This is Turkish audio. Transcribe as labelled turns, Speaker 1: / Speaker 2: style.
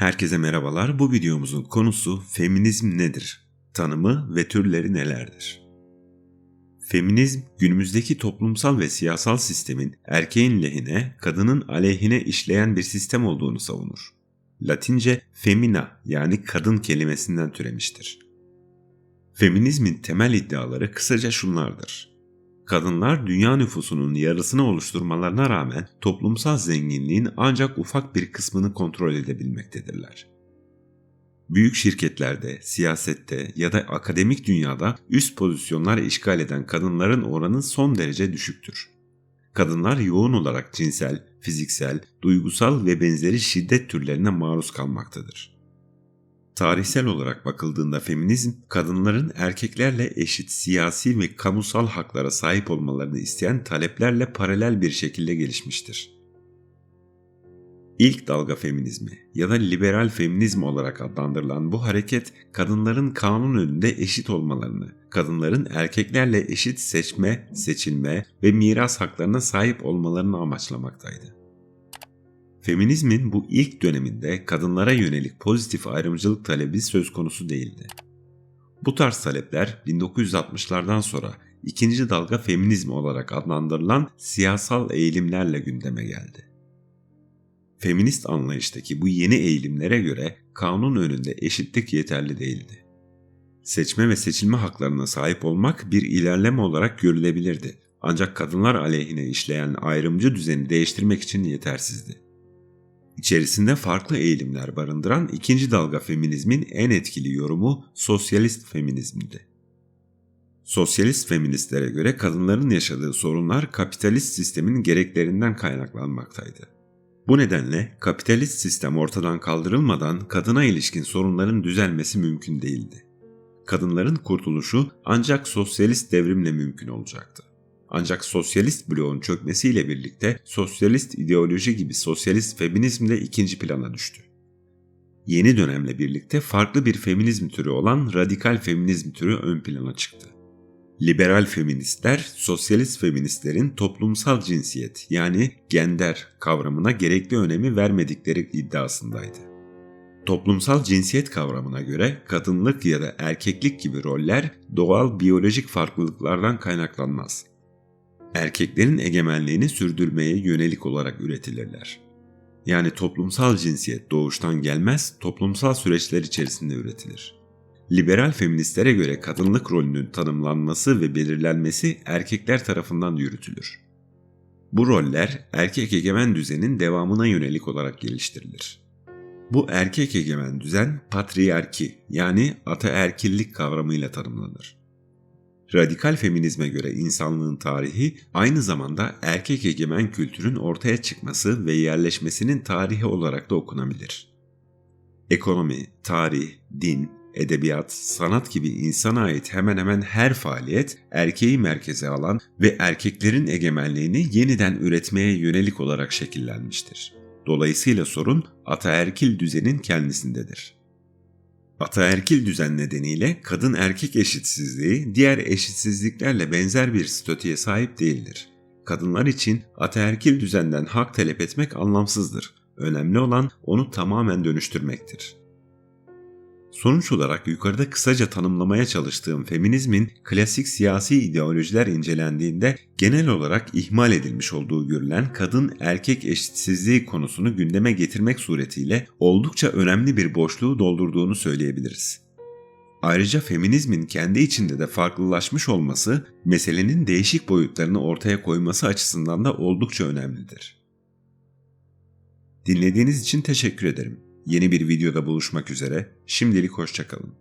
Speaker 1: Herkese merhabalar. Bu videomuzun konusu feminizm nedir? Tanımı ve türleri nelerdir? Feminizm, günümüzdeki toplumsal ve siyasal sistemin erkeğin lehine, kadının aleyhine işleyen bir sistem olduğunu savunur. Latince femina yani kadın kelimesinden türemiştir. Feminizmin temel iddiaları kısaca şunlardır. Kadınlar dünya nüfusunun yarısını oluşturmalarına rağmen toplumsal zenginliğin ancak ufak bir kısmını kontrol edebilmektedirler. Büyük şirketlerde, siyasette ya da akademik dünyada üst pozisyonlar işgal eden kadınların oranı son derece düşüktür. Kadınlar yoğun olarak cinsel, fiziksel, duygusal ve benzeri şiddet türlerine maruz kalmaktadır. Tarihsel olarak bakıldığında feminizm, kadınların erkeklerle eşit siyasi ve kamusal haklara sahip olmalarını isteyen taleplerle paralel bir şekilde gelişmiştir. İlk dalga feminizmi ya da liberal feminizm olarak adlandırılan bu hareket kadınların kanun önünde eşit olmalarını, kadınların erkeklerle eşit seçme, seçilme ve miras haklarına sahip olmalarını amaçlamaktaydı. Feminizmin bu ilk döneminde kadınlara yönelik pozitif ayrımcılık talebi söz konusu değildi. Bu tarz talepler 1960'lardan sonra ikinci dalga feminizm olarak adlandırılan siyasal eğilimlerle gündeme geldi. Feminist anlayıştaki bu yeni eğilimlere göre kanun önünde eşitlik yeterli değildi. Seçme ve seçilme haklarına sahip olmak bir ilerleme olarak görülebilirdi. Ancak kadınlar aleyhine işleyen ayrımcı düzeni değiştirmek için yetersizdi. İçerisinde farklı eğilimler barındıran ikinci dalga feminizmin en etkili yorumu sosyalist feminizmdi. Sosyalist feministlere göre kadınların yaşadığı sorunlar kapitalist sistemin gereklerinden kaynaklanmaktaydı. Bu nedenle kapitalist sistem ortadan kaldırılmadan kadına ilişkin sorunların düzelmesi mümkün değildi. Kadınların kurtuluşu ancak sosyalist devrimle mümkün olacaktı. Ancak sosyalist bloğun çökmesiyle birlikte sosyalist ideoloji gibi sosyalist feminizm de ikinci plana düştü. Yeni dönemle birlikte farklı bir feminizm türü olan radikal feminizm türü ön plana çıktı. Liberal feministler, sosyalist feministlerin toplumsal cinsiyet yani gender kavramına gerekli önemi vermedikleri iddiasındaydı. Toplumsal cinsiyet kavramına göre kadınlık ya da erkeklik gibi roller doğal biyolojik farklılıklardan kaynaklanmaz erkeklerin egemenliğini sürdürmeye yönelik olarak üretilirler. Yani toplumsal cinsiyet doğuştan gelmez, toplumsal süreçler içerisinde üretilir. Liberal feministlere göre kadınlık rolünün tanımlanması ve belirlenmesi erkekler tarafından yürütülür. Bu roller erkek egemen düzenin devamına yönelik olarak geliştirilir. Bu erkek egemen düzen patriarki yani ataerkillik kavramıyla tanımlanır. Radikal feminizme göre insanlığın tarihi aynı zamanda erkek egemen kültürün ortaya çıkması ve yerleşmesinin tarihi olarak da okunabilir. Ekonomi, tarih, din, edebiyat, sanat gibi insana ait hemen hemen her faaliyet erkeği merkeze alan ve erkeklerin egemenliğini yeniden üretmeye yönelik olarak şekillenmiştir. Dolayısıyla sorun ataerkil düzenin kendisindedir. Ataerkil düzen nedeniyle kadın erkek eşitsizliği diğer eşitsizliklerle benzer bir statüye sahip değildir. Kadınlar için ataerkil düzenden hak talep etmek anlamsızdır. Önemli olan onu tamamen dönüştürmektir. Sonuç olarak yukarıda kısaca tanımlamaya çalıştığım feminizmin klasik siyasi ideolojiler incelendiğinde genel olarak ihmal edilmiş olduğu görülen kadın erkek eşitsizliği konusunu gündeme getirmek suretiyle oldukça önemli bir boşluğu doldurduğunu söyleyebiliriz. Ayrıca feminizmin kendi içinde de farklılaşmış olması meselenin değişik boyutlarını ortaya koyması açısından da oldukça önemlidir. Dinlediğiniz için teşekkür ederim. Yeni bir videoda buluşmak üzere. Şimdilik hoşçakalın.